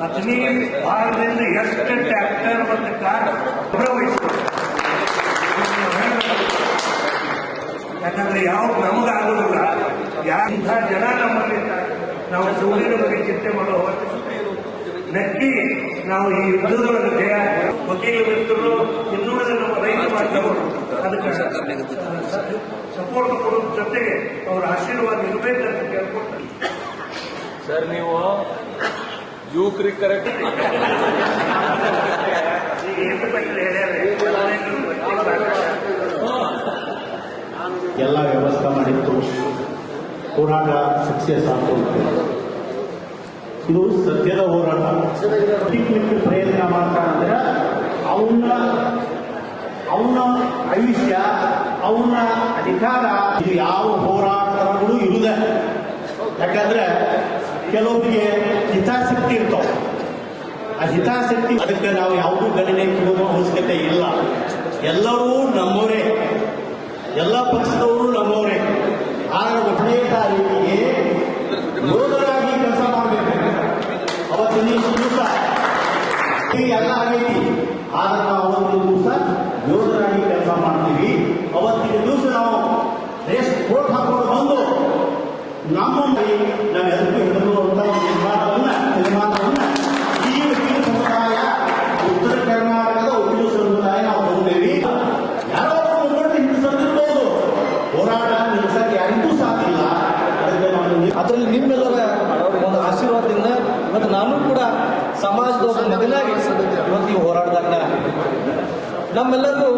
ಹದಿನೈದು ಭಾಗದಿಂದ ಎಷ್ಟು ಟ್ಯಾಕ್ಟರ್ ಮತ್ತು ಕಾರ್ ಯಾಕಂದ್ರೆ ಯಾವ ನಮಗಾಗೋದಿಲ್ಲ ಇಂಥ ಜನ ನಮ್ಮಲ್ಲಿ. ನಾವು ಸೂರ್ಯನ ಬಗ್ಗೆ ಚಿಂತೆ ಮಾಡೋ. ನಕ್ಕಿ ನಾವು ಈ ಯುದ್ಧದೊಳಗೆ ಜಯ ವಕೀಲ ಮಿತ್ರರು ಇನ್ನುಳಿದ ನಮ್ಮ ರೈತ ಬಾಂಧವರು ಅದಕ್ಕೆ ಸಪೋರ್ಟ್ ಕೊಡೋದ್ರ ಜೊತೆಗೆ ಅವರ ಆಶೀರ್ವಾದ ಇರಬೇಕಂತ ಕೇಳ್ಕೊಳ್ತಾರೆ. ಸರ್, ನೀವು ಯುವಕರಿಗೆ ಕರೆಕ್ಟ್. ಎಲ್ಲ ವ್ಯವಸ್ಥೆ ಮಾಡಿತ್ತು. ಹೋರಾಟ ಸಕ್ಸಸ್ ಆಯ್ತು ಇದು ಸತ್ಯದ ಹೋರಾಟ. ಪ್ರಯತ್ನ ಮಾಡ್ತಾನಂದ್ರೆ ಅವನ ಅವನ ಆಯುಷ್ಯ, ಅವನ ಅಧಿಕಾರ, ಇದು ಯಾವ ಹೋರಾಟಗಳು ಇರುವುದೇ ಯಾಕಂದ್ರೆ ಕೆಲವೊಬ್ಬರಿಗೆ ಹಿತಾಸಕ್ತಿ ಇರ್ತಾವ. ಆ ಹಿತಾಸಕ್ತಿ ಅದಕ್ಕೆ ನಾವು ಯಾವುದೂ ಗಣನೆ ಕೊಡುವ ಅವಶ್ಯಕತೆ ಇಲ್ಲ. ಎಲ್ಲರೂ ನಮ್ಮವರೇ. ಎಲ್ಲ ಪಕ್ಷದವರು ನಮ್ಮವರೇ. ಆದರೆ ಒಂದನೇ ತಾರೀಕಿಗೆ ಯೋಧರಾಗಿ ಕೆಲಸ ಮಾಡಬೇಕು. ಅವತ್ತಿನ ದಿವಸ ಎಲ್ಲ ಆಗೈತಿ ಆದ್ರೆ ನಾವು ಅವತ್ತಿನ ದಿವಸ ಯೋಧರಾಗಿ ಕೆಲಸ ಮಾಡ್ತೀವಿ. ಅವತ್ತಿನ ದಿವಸ ನಾವು ರೇಸ್ ಕೋಟ್ ಹಾಕೊಂಡು ಸಮುದಾಯ ಉತ್ತರ ಕರ್ನಾಟಕದ ನಾವು ಬಂದೇವಿ ಹೋರಾಟ ಯಾರಿಗೂ ಅದರಲ್ಲಿ ನಿಮ್ಮೆಲ್ಲರ ಒಂದು ಆಶೀರ್ವಾದದಿಂದ ಮತ್ತು ನಾನು ಕೂಡ ಸಮಾಜದ ಹೋರಾಟದಾಗ ನಮ್ಮೆಲ್ಲರಿಗೂ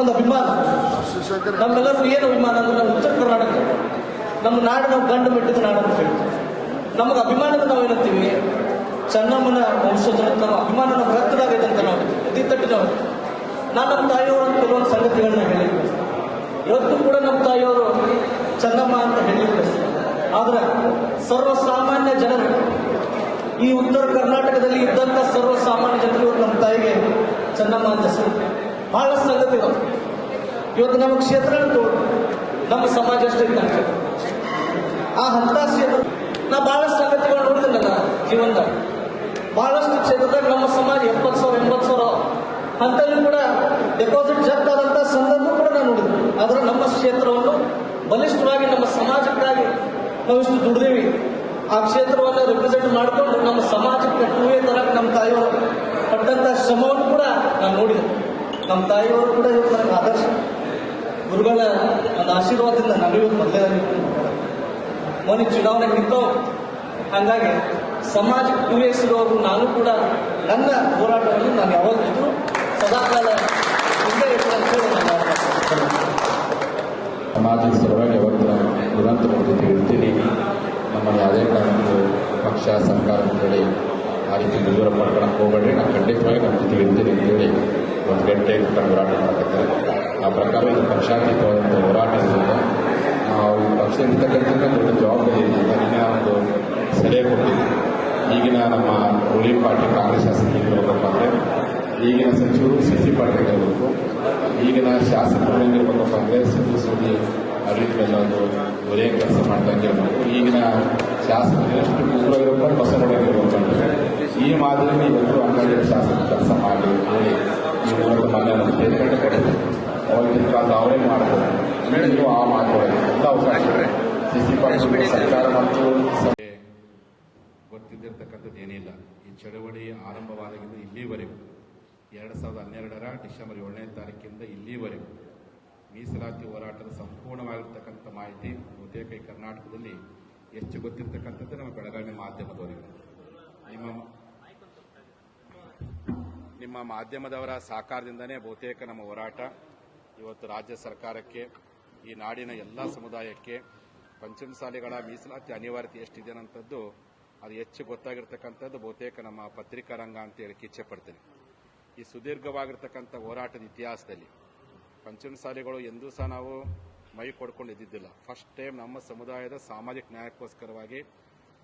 ಒಂದು ಅಭಿಮಾನ. ನಮ್ಮೆಲ್ಲರಿಗೂ ಏನು ಅಭಿಮಾನ ಅಂದ್ರೆ ಉತ್ತರ ಕರ್ನಾಟಕ. ನಮ್ಮ ನಾಡು ನಾವು ಗಂಡು ಮೆಟ್ಟಿದ ನಾಡು ಅಂತ ಹೇಳ್ತೀವಿ. ನಮಗೆ ಅಭಿಮಾನದ ನಾವು ಏನಂತೀವಿ? ಚೆನ್ನಮ್ಮನ ವಂಶಜರ ಅಂತ ನಾವು ಅಭಿಮಾನ ನಮ್ಮ ರಕ್ತದಾಗ ಅಂತ ನಾವು. ತಟ್ಟಿ ನಾವು. ನಾನು ನಮ್ಮ ಅಂತ ಕೆಲವೊಂದು ಸಂಗತಿಗಳನ್ನ ಹೇಳಿ ಇವತ್ತು ಕೂಡ ನಮ್ಮ ತಾಯಿಯವರು ಚೆನ್ನಮ್ಮ ಅಂತ ಹೇಳಿ ಆದ್ರೆ ಸರ್ವಸಾಮಾನ್ಯ ಜನರು ಈ ಉತ್ತರ ಕರ್ನಾಟಕದಲ್ಲಿ ಇದ್ದಂತ ಸರ್ವಸಾಮಾನ್ಯ ಜನರು ನಮ್ಮ ತಾಯಿಗೆ ಚೆನ್ನಮ್ಮ ಅಂತ ಹೆಸರು. ಬಹಳ ಸಂಗತಿಗಳು. ಇವತ್ತು ನಮ್ಮ ಕ್ಷೇತ್ರ ನಮ್ಮ ಸಮಾಜ ಅಷ್ಟೇ ಆ ಹಂತ ಕ್ಷೇತ್ರ ನಾ ಬಹಳಷ್ಟು ಸಂಗತಿಗಳು ನೋಡಿದ್ನಲ್ಲ ಜೀವನದಾಗ. ಬಹಳಷ್ಟು ಕ್ಷೇತ್ರದಾಗ ನಮ್ಮ ಸಮಾಜ ಎಪ್ಪತ್ತು ಸಾವಿರ, ಎಂಬತ್ತು ಸಾವಿರ. ಅಂತಲ್ಲೂ ಕೂಡ ಡೆಪಾಸಿಟ್ ಜಪ್ತ ಆದಂತಹ ಸಂದರ್ಭ ಕೂಡ ನಾನು ನೋಡಿದ್ವಿ ಆದ್ರೆ ನಮ್ಮ ಕ್ಷೇತ್ರವನ್ನು ಬಲಿಷ್ಠವಾಗಿ, ನಮ್ಮ ಸಮಾಜಕ್ಕಾಗಿ ನಾವು ಇಷ್ಟು ದುಡಿದೇವಿ. ಆ ಕ್ಷೇತ್ರವನ್ನು ರೆಪ್ರೆಸೆಂಟ್ ಮಾಡಿಕೊಂಡು ನಮ್ಮ ಸಮಾಜಕ್ಕೆ ಹೂವೇ ತರಕ್ಕೆ ನಮ್ಮ ತಾಯಿಯವರು ಪಟ್ಟಂತಹ ಶ್ರಮವನ್ನು ಕೂಡ ನಾನು ನೋಡಿದೆ ನಮ್ಮ ತಾಯಿಯವರು ಕೂಡ ಇವತ್ತು ನನಗೆ ಆದರ್ಶ. ಗುರುಗಳ ಒಂದು ಆಶೀರ್ವಾದದಿಂದ ನಾನು ಇವತ್ತು ಮೊದಲೇ ಮೊನ್ನೆ ಚುನಾವಣೆ ನಿಂತವು ಹಾಗಾಗಿ ಸಮಾಜಕ್ಕೆ ಪೂರೈಸಿರೋರು ನಾನು ಕೂಡ ನನ್ನ ಹೋರಾಟವನ್ನು ನಾನು ಯಾವತ್ತಿದ್ರು ಸದಾಕಾಲ ಮುಂದೆ ಇರ್ತೇನೆ. ಸಮಾಜದ ಸಲುವಾಗಿ ಯಾವತ್ತು ನಾನು ನಿರಂತರ ಜೊತೆ ನಮ್ಮನ್ನು ಯಾವುದೇ ಕಾರಣಕ್ಕೂ ಪಕ್ಷ, ಸರ್ಕಾರ ಅಂತೇಳಿ ಆ ರೀತಿ ದೂರ ಮಾಡ್ಕೊಳಕ್ಕೆ ಹೋಗ್ಬೇಡ್ರಿ ನಾನು ಖಂಡಿತವಾಗಿ ನಮ್ಮ ಜೊತೆ ಇರ್ತೀನಿ ಅಂತೇಳಿ ಒಂದು ಗಂಟೆ ಹೋರಾಟ ಮಾಡ್ತಾರೆ ಆ ಪ್ರಕಾರ ಇದು ಪಕ್ಷಾತೀತವಾದಂಥ ಹೋರಾಟ ಈ ಪಕ್ಷ ಇರ್ತಕ್ಕಂಥ ದೊಡ್ಡ ಜವಾಬ್ದಾರಿ ಇದೆ. ನನಗೆ ಒಂದು ಸಲಹೆ ಕೊಟ್ಟಿದೆ. ಈಗಿನ ನಮ್ಮ ರೂಲಿಂಗ್ ಪಾರ್ಟಿ ಕಾಂಗ್ರೆಸ್ ಶಾಸಕರಿಗೆ ಹೋಗಬೇಕಪ್ಪ ಅಂದರೆ, ಈಗಿನ ಸಚಿವರು ಸಿ ಸಿ ಪಾಟೀಲ್ ಇರಬೇಕು ಈಗಿನ ಶಾಸಕರು ಹೆಂಗಿರ್ಬೇಕಪ್ಪ ಅಂದರೆ ಸುದ್ದಿ ಸುದ್ದಿ ಒಂದು ಒಳ್ಳೆಯ ಕೆಲಸ ಮಾಡ್ದಂಗಿರ್ಬೇಕು ಈಗಿನ ಶಾಸಕರು ಎಷ್ಟು ಅಂದರೆ, ಈ ಮಾದರಿ ಇವತ್ತು ಅಂಗಡಿ ಶಾಸಕ ಕೆಲಸ ಮಾಡಿ ಹೇಳಿ ಈ ಮೂಲಕ ಮನೆ ಸ್ಟೇಟ್ಮೆಂಟ್ ಅವಾಗಿನ ಕಾಲದ ಅವರೇ ಮಾಡ್ಬೋದು ನೀವು ಆ ಮಾತು ಸರ್ಕಾರ ಮತ್ತು ಗೊತ್ತಿದ್ದಿರ್ತಕ್ಕಂಥದ್ದು ಏನಿಲ್ಲ. ಈ ಚಳವಳಿ ಆರಂಭವಾದಾಗಿಂದ ಇಲ್ಲಿವರೆಗೂ, ಎರಡು ಸಾವಿರದ ಹನ್ನೆರಡರ ಡಿಸೆಂಬರ್ ಏಳನೇ ತಾರೀಕಿಂದ ಇಲ್ಲಿವರೆಗೂ, ಮೀಸಲಾತಿ ಹೋರಾಟದ ಸಂಪೂರ್ಣವಾಗಿರ್ತಕ್ಕಂಥ ಮಾಹಿತಿ ಬಹುತೇಕ ಕರ್ನಾಟಕದಲ್ಲಿ ಹೆಚ್ಚು ಗೊತ್ತಿರ್ತಕ್ಕಂಥದ್ದು ನಮ್ಮ ಬೆಳಗಾವಿ ಮಾಧ್ಯಮದವರಿಗೆ. ನಿಮ್ಮ ನಿಮ್ಮ ಮಾಧ್ಯಮದವರ ಸಹಕಾರದಿಂದನೇ ಬಹುತೇಕ ನಮ್ಮ ಹೋರಾಟ ಇವತ್ತು ರಾಜ್ಯ ಸರ್ಕಾರಕ್ಕೆ ಈ ನಾಡಿನ ಎಲ್ಲ ಸಮುದಾಯಕ್ಕೆ ಪಂಚಮಸಾಲೆಗಳ ಮೀಸಲಾತಿ ಅನಿವಾರ್ಯತೆ ಎಷ್ಟಿದೆ ಅನ್ನೋಂಥದ್ದು ಅದು ಹೆಚ್ಚು ಗೊತ್ತಾಗಿರ್ತಕ್ಕಂಥದ್ದು ಬಹುತೇಕ ನಮ್ಮ ಪತ್ರಿಕಾ ರಂಗ ಅಂತ ಹೇಳಕ್ಕೆ ಇಚ್ಛೆ ಪಡ್ತೇನೆ. ಈ ಸುದೀರ್ಘವಾಗಿರ್ತಕ್ಕಂಥ ಹೋರಾಟದ ಇತಿಹಾಸದಲ್ಲಿ ಪಂಚಮಸಾಲಿಗಳು ಎಂದೂ ಸಹ ನಾವು ಮೈ ಕೊಡ್ಕೊಂಡು ಇದ್ದಿದ್ದಿಲ್ಲ ಫಸ್ಟ್ ಟೈಮ್ ನಮ್ಮ ಸಮುದಾಯದ ಸಾಮಾಜಿಕ ನ್ಯಾಯಕ್ಕೋಸ್ಕರವಾಗಿ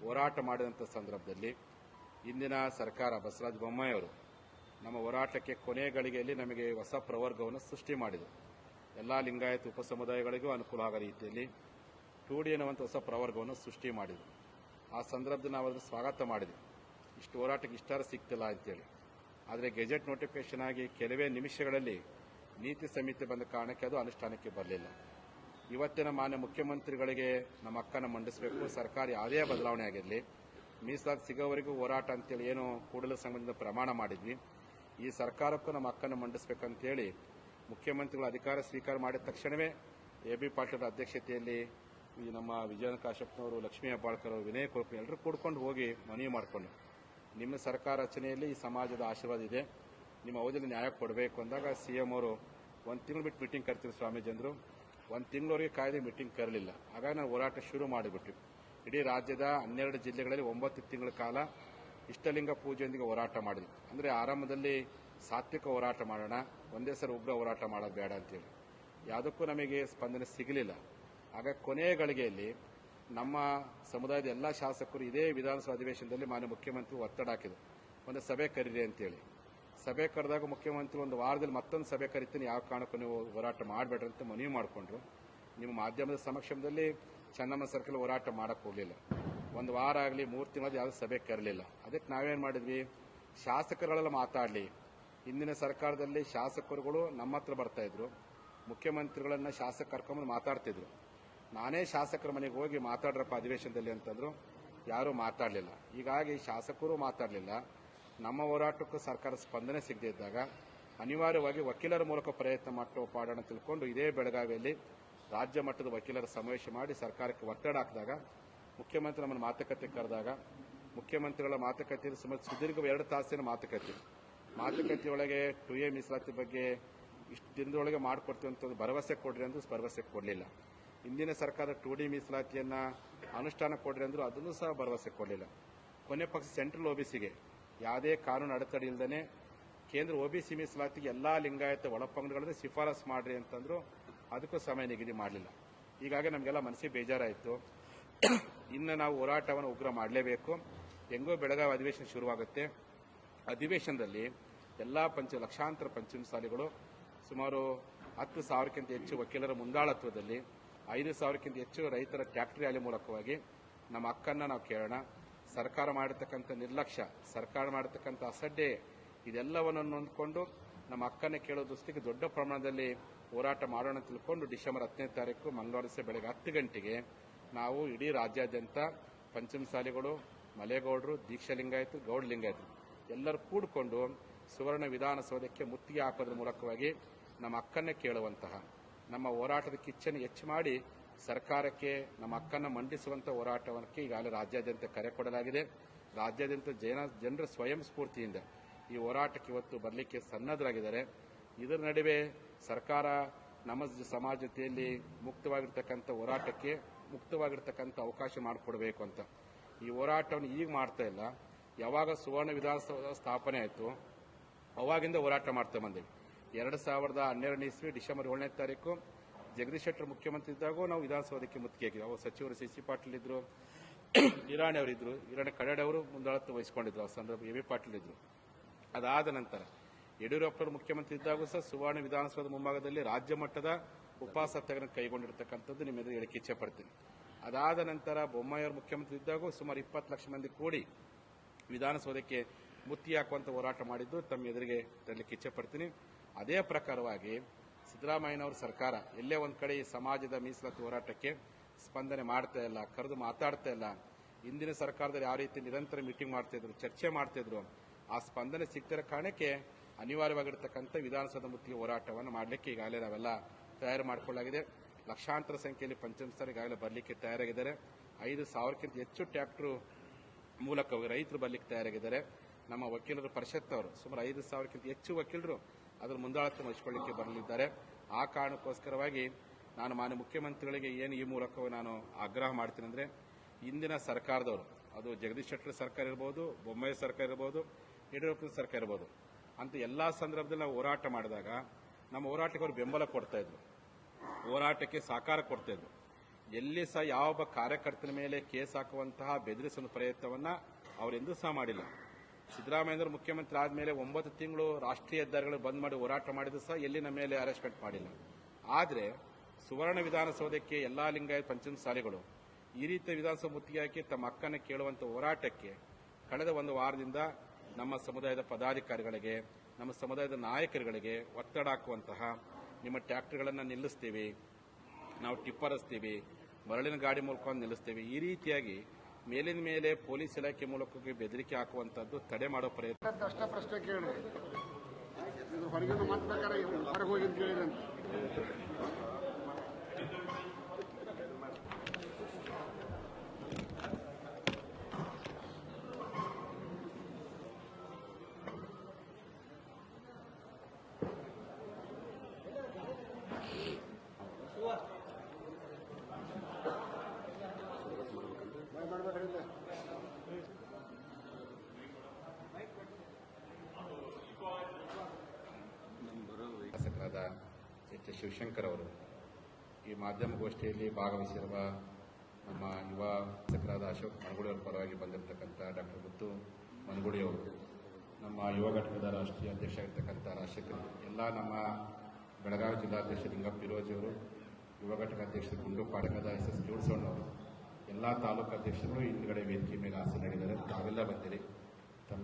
ಹೋರಾಟ ಮಾಡಿದಂಥ ಸಂದರ್ಭದಲ್ಲಿ ಇಂದಿನ ಸರ್ಕಾರ ಬಸವರಾಜ ಬೊಮ್ಮಾಯಿಯವರು ನಮ್ಮ ಹೋರಾಟಕ್ಕೆ ಕೊನೆ ಗಳಿಗೆಯಲ್ಲಿ ನಮಗೆ ಹೊಸ ಪ್ರವರ್ಗವನ್ನು ಸೃಷ್ಟಿ ಮಾಡಿದೆ ಎಲ್ಲ ಲಿಂಗಾಯತ ಉಪಸಮುದಾಯಗಳಿಗೂ ಅನುಕೂಲ ಆಗೋ ರೀತಿಯಲ್ಲಿ ಟೂಡಿ ಅನ್ನುವಂಥ ಹೊಸ ಪ್ರವರ್ಗವನ್ನು ಸೃಷ್ಟಿ ಮಾಡಿದರು. ಆ ಸಂದರ್ಭದಲ್ಲಿ ನಾವು ಅದನ್ನು ಸ್ವಾಗತ ಮಾಡಿದ್ವಿ. ಇಷ್ಟು ಹೋರಾಟಕ್ಕೆ ಇಷ್ಟಾರ ಸಿಗ್ತಿಲ್ಲ ಅಂತೇಳಿ. ಆದರೆ ಗೆಜೆಟ್ ನೋಟಿಫಿಕೇಶನ್ ಆಗಿ ಕೆಲವೇ ನಿಮಿಷಗಳಲ್ಲಿ ನೀತಿ ಸಮಿತಿ ಬಂದ ಕಾರಣಕ್ಕೆ ಅದು ಅನುಷ್ಠಾನಕ್ಕೆ ಬರಲಿಲ್ಲ. ಇವತ್ತಿನ ಮಾನ್ಯ ಮುಖ್ಯಮಂತ್ರಿಗಳಿಗೆ ನಮ್ಮ ಅಕ್ಕನ ಮಂಡಿಸಬೇಕು, ಸರ್ಕಾರ ಯಾವುದೇ ಬದಲಾವಣೆ ಆಗಿರಲಿ, ಮೀಸಲಾತಿ ಸಿಗೋವರೆಗೂ ಹೋರಾಟ ಅಂತೇಳಿ ಏನು ಕೂಡಲ ಸಂಬಂಧದ ಪ್ರಮಾಣ ಮಾಡಿದ್ವಿ. ಈ ಸರ್ಕಾರಕ್ಕೂ ನಮ್ಮ ಅಕ್ಕನ ಮಂಡಿಸಬೇಕಂತೇಳಿ ಮುಖ್ಯಮಂತ್ರಿಗಳು ಅಧಿಕಾರ ಸ್ವೀಕಾರ ಮಾಡಿದ ತಕ್ಷಣವೇ ಎ ಬಿ ಪಾಟೀಲ್ ಅಧ್ಯಕ್ಷತೆಯಲ್ಲಿ ಈ ನಮ್ಮ ವಿಜಯನ ಕಾಶ್ಯಪ್ನವರು, ಲಕ್ಷ್ಮೀ ಹೆಬ್ಬಾಳ್ಕರ್ ಅವರು, ವಿನಯ್ ಕೋಪಿ ಎಲ್ಲರೂ ಕೂಡ್ಕೊಂಡು ಹೋಗಿ ಮನವಿ ಮಾಡಿಕೊಂಡು, ನಿಮ್ಮ ಸರ್ಕಾರ ರಚನೆಯಲ್ಲಿ ಈ ಸಮಾಜದ ಆಶೀರ್ವಾದ ಇದೆ, ನಿಮ್ಮ ಅವಧಿಯಲ್ಲಿ ನ್ಯಾಯ ಕೊಡಬೇಕು ಅಂದಾಗ ಸಿ ಎಂ ಅವರು ಒಂದು ತಿಂಗಳು ಬಿಟ್ಟು ಮೀಟಿಂಗ್ ಕರ್ತೀವಿ ಸ್ವಾಮೀಜಿ ಅಂದರು. ಒಂದು ತಿಂಗಳವರೆಗೆ ಕಾಯ್ದೆ ಮೀಟಿಂಗ್ ಕರಲಿಲ್ಲ. ಹಾಗಾಗಿ ನಾವು ಹೋರಾಟ ಶುರು ಮಾಡಿಬಿಟ್ಟು ಇಡೀ ರಾಜ್ಯದ ಹನ್ನೆರಡು ಜಿಲ್ಲೆಗಳಲ್ಲಿ ಒಂಬತ್ತು ತಿಂಗಳ ಕಾಲ ಇಷ್ಟಲಿಂಗ ಪೂಜೆಯೊಂದಿಗೆ ಹೋರಾಟ ಮಾಡಿದ್ವಿ. ಅಂದರೆ ಆರಂಭದಲ್ಲಿ ಸಾತ್ವಿಕ ಹೋರಾಟ ಮಾಡೋಣ ಒಂದೇ ಸರ್ ಉಗ್ರ ಹೋರಾಟ ಮಾಡೋದು ಬೇಡ ಅಂತೇಳಿ. ಯಾವುದಕ್ಕೂ ನಮಗೆ ಸ್ಪಂದನೆ ಸಿಗಲಿಲ್ಲ. ಆಗ ಕೊನೆಯ ಗಳಿಗೆಯಲ್ಲಿ ನಮ್ಮ ಸಮುದಾಯದ ಎಲ್ಲ ಶಾಸಕರು ಇದೇ ವಿಧಾನಸಭಾ ಅಧಿವೇಶನದಲ್ಲಿ ಮಾನ್ಯ ಮುಖ್ಯಮಂತ್ರಿ ಒತ್ತಡ ಹಾಕಿದ್ರು. ಒಂದು ಸಭೆ ಕರೀರಿ ಅಂತೇಳಿ. ಸಭೆ ಕರೆದಾಗ ಮುಖ್ಯಮಂತ್ರಿ ಒಂದು ವಾರದಲ್ಲಿ ಮತ್ತೊಂದು ಸಭೆ ಕರಿತೀನಿ, ಯಾವ ಕಾರಣಕ್ಕೂ ನೀವು ಹೋರಾಟ ಮಾಡಬೇಡ್ರಿ ಅಂತ ಮನವಿ ಮಾಡಿಕೊಂಡ್ರು. ನಿಮ್ಮ ಮಾಧ್ಯಮದ ಸಮಕ್ಷಮದಲ್ಲಿ ಚೆನ್ನಮ್ಮ ಸರ್ಕಲ್ ಹೋರಾಟ ಮಾಡಕ್ ಹೋಗಲಿಲ್ಲ. ಒಂದು ವಾರ ಆಗಲಿ, ಮೂರು ತಿಂಗಳ ಯಾವುದೇ ಸಭೆ ಕರಲಿಲ್ಲ. ಅದಕ್ಕೆ ನಾವೇನು ಮಾಡಿದ್ವಿ? ಶಾಸಕರುಗಳೆಲ್ಲ ಮಾತಾಡಲಿ. ಹಿಂದಿನ ಸರ್ಕಾರದಲ್ಲಿ ಶಾಸಕರುಗಳು ನಮ್ಮ ಹತ್ರ ಬರ್ತಾ ಇದ್ರು. ಮುಖ್ಯಮಂತ್ರಿಗಳನ್ನ ಶಾಸಕ ಕರ್ಕೊಂಬಂದು ಮಾತಾಡ್ತಿದ್ರು. ನಾನೇ ಶಾಸಕರ ಮನೆಗೆ ಹೋಗಿ ಮಾತಾಡ್ರಪ್ಪ ಅಧಿವೇಶನದಲ್ಲಿ ಅಂತಂದ್ರು. ಯಾರೂ ಮಾತಾಡಲಿಲ್ಲ. ಹೀಗಾಗಿ ಶಾಸಕರು ಮಾತಾಡಲಿಲ್ಲ. ನಮ್ಮ ಹೋರಾಟಕ್ಕೂ ಸರ್ಕಾರ ಸ್ಪಂದನೆ ಸಿಗದೇ ಇದ್ದಾಗ ಅನಿವಾರ್ಯವಾಗಿ ವಕೀಲರ ಮೂಲಕ ಪ್ರಯತ್ನ ಮಾಡೋ ಪಾಡೋಣ ತಿಳ್ಕೊಂಡು ಇದೇ ಬೆಳಗಾವಿಯಲ್ಲಿ ರಾಜ್ಯ ಮಟ್ಟದ ವಕೀಲರ ಸಮಾವೇಶ ಮಾಡಿ ಸರ್ಕಾರಕ್ಕೆ ಒತ್ತಡ ಹಾಕಿದಾಗ, ಮುಖ್ಯಮಂತ್ರಿ ನಮ್ಮನ್ನು ಮಾತುಕತೆ ಕರೆದಾಗ, ಮುಖ್ಯಮಂತ್ರಿಗಳ ಮಾತುಕತೆ ಸುಮಾರು ಸುದೀರ್ಘ ಎರಡು ತಾಸಿನ ಮಾತುಕತೆ. ಮಾತುಕತೆಯೊಳಗೆ ಟು ಎ ಮೀಸಲಾತಿ ಬಗ್ಗೆ ಇಷ್ಟು ದಿನದೊಳಗೆ ಮಾಡಿಕೊಡ್ತೀವಿ ಅಂತ ಭರವಸೆ ಕೊಡ್ರಿ ಅಂದ್ರೂ ಭರವಸೆ ಕೊಡಲಿಲ್ಲ. ಹಿಂದಿನ ಸರ್ಕಾರ ಟು ಡಿ ಮೀಸಲಾತಿಯನ್ನ ಅನುಷ್ಠಾನ ಕೊಡ್ರಿ ಅಂದ್ರೂ ಅದನ್ನು ಸಹ ಭರವಸೆ ಕೊಡಲಿಲ್ಲ. ಕೊನೆ ಪಕ್ಷ ಸೆಂಟ್ರಲ್ ಒಬಿಸಿಗೆ ಯಾವುದೇ ಕಾನೂನು ಅಡೆತಡೆ ಇಲ್ಲದೇ ಕೇಂದ್ರ ಒಬಿಸಿ ಮೀಸಲಾತಿಗೆ ಎಲ್ಲಾ ಲಿಂಗಾಯತ ಒಳಪಂಗಡಗಳನ್ನ ಶಿಫಾರಸು ಮಾಡ್ರಿ ಅಂತಂದ್ರು ಅದಕ್ಕೂ ಸಮಯ ನಿಗದಿ ಮಾಡಲಿಲ್ಲ. ಹೀಗಾಗಿ ನಮಗೆಲ್ಲ ಮನಸ್ಸಿಗೆ ಬೇಜಾರಾಯಿತು. ಇನ್ನು ನಾವು ಹೋರಾಟವನ್ನು ಉಗ್ರ ಮಾಡಲೇಬೇಕು. ಹೆಂಗೋ ಬೆಳಗಾವಿ ಅಧಿವೇಶನ ಶುರುವಾಗುತ್ತೆ. ಅಧಿವೇಶನದಲ್ಲಿ ಎಲ್ಲ ಪಂಚ ಲಕ್ಷಾಂತರ ಪಂಚಮಸಾಲಿಗಳು ಸುಮಾರು ಹತ್ತು ಸಾವಿರಕ್ಕಿಂತ ಹೆಚ್ಚು ವಕೀಲರ ಮುಂದಾಳತ್ವದಲ್ಲಿ, ಐದು ಸಾವಿರಕ್ಕಿಂತ ಹೆಚ್ಚು ರೈತರ ಟ್ಯಾಕ್ಟರಿ ರ್ಯಾಲಿ ಮೂಲಕವಾಗಿ ನಮ್ಮ ಹಕ್ಕನ್ನು ನಾವು ಕೇಳೋಣ. ಸರ್ಕಾರ ಮಾಡಿರ್ತಕ್ಕಂಥ ನಿರ್ಲಕ್ಷ್ಯ, ಸರ್ಕಾರ ಮಾಡಿರ್ತಕ್ಕಂಥ ಅಸಡ್ಡೆ, ಇದೆಲ್ಲವನ್ನು ನೊಂದ್ಕೊಂಡು ನಮ್ಮ ಅಕ್ಕನ ಕೇಳೋ ದೃಷ್ಟಿಗೆ ದೊಡ್ಡ ಪ್ರಮಾಣದಲ್ಲಿ ಹೋರಾಟ ಮಾಡೋಣ ತಿಳ್ಕೊಂಡು ಡಿಸೆಂಬರ್ ಹತ್ತನೇ ತಾರೀಕು ಮಂಗಳವಾರ ಬೆಳಗ್ಗೆ ಹತ್ತು ಗಂಟೆಗೆ ನಾವು ಇಡೀ ರಾಜ್ಯಾದ್ಯಂತ ಪಂಚಮಸಾಲಿಗಳು, ಮಲೆಗೌಡರು ದೀಕ್ಷಾ ಲಿಂಗಾಯತು ಗೌಡ ಲಿಂಗಾಯತು ಎಲ್ಲರೂ ಕೂಡಿಕೊಂಡು ಸುವರ್ಣ ವಿಧಾನಸೌಧಕ್ಕೆ ಮುತ್ತಿಗೆ ಹಾಕೋದ್ರ ಮೂಲಕವಾಗಿ ನಮ್ಮ ಅಕ್ಕನ್ನೇ ಕೇಳುವಂತಹ, ನಮ್ಮ ಹೋರಾಟದ ಕಿಚ್ಚನ್ನು ಹೆಚ್ಚು ಮಾಡಿ ಸರ್ಕಾರಕ್ಕೆ, ನಮ್ಮ ಅಕ್ಕನ ಮಂಡಿಸುವಂತ ಹೋರಾಟಕ್ಕೆ ಈಗಾಗಲೇ ರಾಜ್ಯಾದ್ಯಂತ ಕರೆ ಕೊಡಲಾಗಿದೆ. ರಾಜ್ಯಾದ್ಯಂತ ಜನ, ಜನರ ಸ್ವಯಂ ಸ್ಫೂರ್ತಿಯಿಂದ ಈ ಹೋರಾಟಕ್ಕೆ ಇವತ್ತು ಬರಲಿಕ್ಕೆ ಸನ್ನದ್ಧರಾಗಿದ್ದಾರೆ ಇದರ ನಡುವೆ ಸರ್ಕಾರ ನಮ್ಮ ಸಮಾಜತೆಯಲ್ಲಿ ಸಮಾಜ ಜೊತೆಯಲ್ಲಿ ಮುಕ್ತವಾಗಿರ್ತಕ್ಕಂಥ ಹೋರಾಟಕ್ಕೆ ಮುಕ್ತವಾಗಿರ್ತಕ್ಕಂಥ ಅವಕಾಶ ಮಾಡಿಕೊಡಬೇಕು ಅಂತ. ಈ ಹೋರಾಟವನ್ನು ಈಗ ಮಾಡ್ತಾ ಇಲ್ಲ. ಯಾವಾಗ ಸುವರ್ಣ ವಿಧಾನಸೌಧ ಸ್ಥಾಪನೆ ಆಯಿತು, ಅವಾಗಿಂದ ಹೋರಾಟ ಮಾಡ್ತಾ ಬಂದೆವು. ಎರಡು ಸಾವಿರದ ಹನ್ನೆರಡನೇ ಇಸ್ವಿ ಡಿಸೆಂಬರ್ ಏಳನೇ ತಾರೀಕು ಜಗದೀಶ್ ಶೆಟ್ಟರ್ ಮುಖ್ಯಮಂತ್ರಿ ಇದ್ದಾಗೂ ನಾವು ವಿಧಾನಸೌಧಕ್ಕೆ ಮುತ್ತಿಗೆ ಹಾಕಿದ್ವಿ ಅವಾಗ ಸಚಿವರು ಸಿ ಸಿ ಪಾಟೀಲ್ ಇದ್ರು ಇರಾಣಿ ಅವರಿದ್ದರು ಇರಾಣಿ ಕಡಾಡಿ ಅವರು ಮುಂದಾಳತ್ವ ವಹಿಸಿಕೊಂಡಿದ್ರು. ಆ ಸಂದರ್ಭ ಎ ಬಿ ಪಾಟೀಲ್ ಇದ್ರು. ಅದಾದ ನಂತರ ಯಡಿಯೂರಪ್ಪರು ಮುಖ್ಯಮಂತ್ರಿ ಇದ್ದಾಗೂ ಸಹ ಸುವರ್ಣ ವಿಧಾನಸೌಧ ಮುಂಭಾಗದಲ್ಲಿ ರಾಜ್ಯ ಮಟ್ಟದ ಉಪವಾಸ ಕೈಗೊಂಡಿರ್ತಕ್ಕಂಥದ್ದು ನಿಮ್ಮ ಎದುರು ಹೇಳಿಕೆ ಇಚ್ಛೆ ಪಡ್ತೀನಿ. ಅದಾದ ನಂತರ ಬೊಮ್ಮಾಯಿಯವರು ಮುಖ್ಯಮಂತ್ರಿ ಇದ್ದಾಗೂ ಸುಮಾರು ಇಪ್ಪತ್ತು ಲಕ್ಷ ಮಂದಿ ಕೂಡಿ ವಿಧಾನಸೌಧಕ್ಕೆ ಮುತ್ತಿ ಹಾಕುವಂತ ಹೋರಾಟ ಮಾಡಿದ್ದು ತಮ್ಮ ಎದುರಿಗೆ ತರಲಿಕ್ಕೆ ಇಚ್ಛೆ ಪಡ್ತೀನಿ. ಅದೇ ಪ್ರಕಾರವಾಗಿ ಸಿದ್ದರಾಮಯ್ಯನವರ ಸರ್ಕಾರ ಎಲ್ಲೇ ಒಂದು ಕಡೆ ಈ ಸಮಾಜದ ಮೀಸಲಾತಿ ಹೋರಾಟಕ್ಕೆ ಸ್ಪಂದನೆ ಮಾಡ್ತಾ ಇಲ್ಲ, ಕರೆದು ಮಾತಾಡ್ತಾ ಇಲ್ಲ. ಇಂದಿನ ಸರ್ಕಾರದಲ್ಲಿ ಯಾವ ರೀತಿ ನಿರಂತರ ಮೀಟಿಂಗ್ ಮಾಡ್ತಿದ್ರು ಚರ್ಚೆ ಮಾಡ್ತಿದ್ರು ಆ ಸ್ಪಂದನೆ ಸಿಗ್ತಿರೋ ಕಾರಣಕ್ಕೆ ಅನಿವಾರ್ಯವಾಗಿರ್ತಕ್ಕಂಥ ವಿಧಾನಸೌಧ ಮುತ್ತಿಗೆ ಹೋರಾಟವನ್ನು ಮಾಡಲಿಕ್ಕೆ ಈಗಾಗಲೇ ನಾವೆಲ್ಲ ತಯಾರು ಮಾಡಿಕೊಳ್ಳಲಾಗಿದೆ ಲಕ್ಷಾಂತರ ಸಂಖ್ಯೆಯಲ್ಲಿ ಪಂಚಮಸ್ಥರು ಈಗಾಗಲೇ ಬರಲಿಕ್ಕೆ ತಯಾರಾಗಿದ್ದಾರೆ. ಐದು ಸಾವಿರಕ್ಕಿಂತ ಹೆಚ್ಚು ಟ್ರ್ಯಾಕ್ಟರ್ ಮೂಲಕ ರೈತರು ಬರಲಿಕ್ಕೆ ತಯಾರಾಗಿದ್ದಾರೆ. ನಮ್ಮ ವಕೀಲರ, ಪರಿಷತ್ ಅವರು ಸುಮಾರು ಐದು ಸಾವಿರಕ್ಕಿಂತ ಹೆಚ್ಚು ವಕೀಲರು ಅದರ ಮುಂದಾಳತ್ವ ವಹಿಸಿಕೊಳ್ಳಿಕ್ಕೆ ಬರಲಿದ್ದಾರೆ. ಆ ಕಾರಣಕ್ಕೋಸ್ಕರವಾಗಿ ನಾನು ಮಾನ್ಯ ಮುಖ್ಯಮಂತ್ರಿಗಳಿಗೆ ಏನು ಈ ಮೂಲಕ ನಾನು ಆಗ್ರಹ ಮಾಡ್ತೀನಿ ಅಂದರೆ ಇಂದಿನ ಸರ್ಕಾರದವರು, ಅದು ಜಗದೀಶ್ ಶೆಟ್ಟರ್ ಸರ್ಕಾರ ಇರಬಹುದು ಬೊಮ್ಮಾಯಿ ಸರ್ಕಾರ ಇರಬಹುದು ಯಡಿಯೂರಪ್ಪನ ಸರ್ಕಾರ ಇರಬಹುದು ಅಂತ ಎಲ್ಲ ಸಂದರ್ಭದಲ್ಲಿ ನಾವು ಹೋರಾಟ ಮಾಡಿದಾಗ ನಮ್ಮ ಹೋರಾಟಕ್ಕೆ ಅವರು ಬೆಂಬಲ ಕೊಡ್ತಾ ಇದ್ರು. ಹೋರಾಟಕ್ಕೆ ಸಹಕಾರ ಕೊಡ್ತಾ ಇದ್ರು. ಎಲ್ಲಿ ಸಹ ಯಾವ ಕಾರ್ಯಕರ್ತನ ಮೇಲೆ ಕೇಸ್ ಹಾಕುವಂತಹ ಬೆದರಿಸುವ ಪ್ರಯತ್ನವನ್ನ ಅವರೆಂದೂ ಸಹ ಮಾಡಿಲ್ಲ. ಸಿದ್ದರಾಮಯ್ಯನವರು ಮುಖ್ಯಮಂತ್ರಿ ಆದಮೇಲೆ ಒಂಬತ್ತು ತಿಂಗಳು ರಾಷ್ಟ್ರೀಯ ಹೆದ್ದಾರಿಗಳು ಬಂದ್ ಮಾಡಿ ಹೋರಾಟ ಮಾಡಿದ್ರು ಸಹ ಎಲ್ಲಿ ನಮ್ಮ ಮೇಲೆ ಅರೆಸ್ಟ್ಮೆಂಟ್ ಮಾಡಿಲ್ಲ. ಆದರೆ ಸುವರ್ಣ ವಿಧಾನಸೌಧಕ್ಕೆ ಎಲ್ಲಾ ಲಿಂಗಾಯತ ಪಂಚಮಸಾಲಿಗಳು ಈ ರೀತಿಯ ವಿಧಾನಸಭೆ ಮುತ್ತಿಗೆ ತಮ್ಮ ಅಕ್ಕನ ಕೇಳುವಂತ ಹೋರಾಟಕ್ಕೆ ಕಳೆದ ಒಂದು ವಾರದಿಂದ ನಮ್ಮ ಸಮುದಾಯದ ಪದಾಧಿಕಾರಿಗಳಿಗೆ, ನಮ್ಮ ಸಮುದಾಯದ ನಾಯಕರುಗಳಿಗೆ ಒತ್ತಡ ಹಾಕುವಂತಹ ನಿಮ್ಮ ಟ್ರ್ಯಾಕ್ಟರ್ಗಳನ್ನು ನಿಲ್ಲಿಸ್ತೀವಿ, ನಾವು ಟಿಪ್ಪರ್ ಹಚ್ತೀವಿ ಮರಳಿನ ಗಾಡಿ ಮೂಲಕ ನಿಲ್ಲಿಸ್ತೇವೆ. ಈ ರೀತಿಯಾಗಿ ಮೇಲಿನ ಮೇಲೆ ಪೊಲೀಸ್ ಇಲಾಖೆ ಮೂಲಕ ಬೆದರಿಕೆ ಹಾಕುವಂತದ್ದು ತಡೆ ಮಾಡೋ ಪ್ರಯತ್ನ. ಅಷ್ಟ ಪ್ರಶ್ನೆ ಇದು ಹೊರಗಿನ ಹೊರಗೆ ಹೋಗಿ ಕೇಳಿದಂತೆ ಮಾಡ್ಬೇಡ್ರಿ ಇಲ್ಲೇ. ಶಾಸಕರಾದ ಎಚ್ ಎಸ್ ಶಿವಶಂಕರ್ ಅವರು ಈ ಮಾಧ್ಯಮ ಗೋಷ್ಠಿಯಲ್ಲಿ ಭಾಗವಹಿಸಿರುವ ನಮ್ಮ ಯುವ ಶಾಸಕರಾದ ಅಶೋಕ್ ಅವರ ಪರವಾಗಿ ಬಂದಿರತಕ್ಕಂಥ ಡಾಕ್ಟರ್ ಮುತ್ತು ಮನಗುಡಿ ಅವರು, ನಮ್ಮ ಯುವ ಘಟಕದ ರಾಷ್ಟ್ರೀಯ ಅಧ್ಯಕ್ಷ ಆಗಿರ್ತಕ್ಕಂಥ ರಾಜಶೇಖರ್ ಎಲ್ಲ ನಮ್ಮ ಬೆಳಗಾವಿ ಜಿಲ್ಲಾಧ್ಯಕ್ಷ ಲಿಂಗಪ್ಪ ಇರೋಜಿಯವರು ಅವರು, ಯುವ ಘಟಕ ಅಧ್ಯಕ್ಷರು ಗುಂಡು ಪಾಟಕದ ಎಸ್ ಎಸ್ ಅವರು, ಎಲ್ಲ ತಾಲೂಕು ಅಧ್ಯಕ್ಷರು ಹಿಂದ್ಗಡೆ ವೇದಿಕೆ ಮೇಲೆ ಆಸೆ ನೀಡಿದ್ದಾರೆ. ತಾವೆಲ್ಲ ಬಂದಿರಿ. ತಮ್ಮ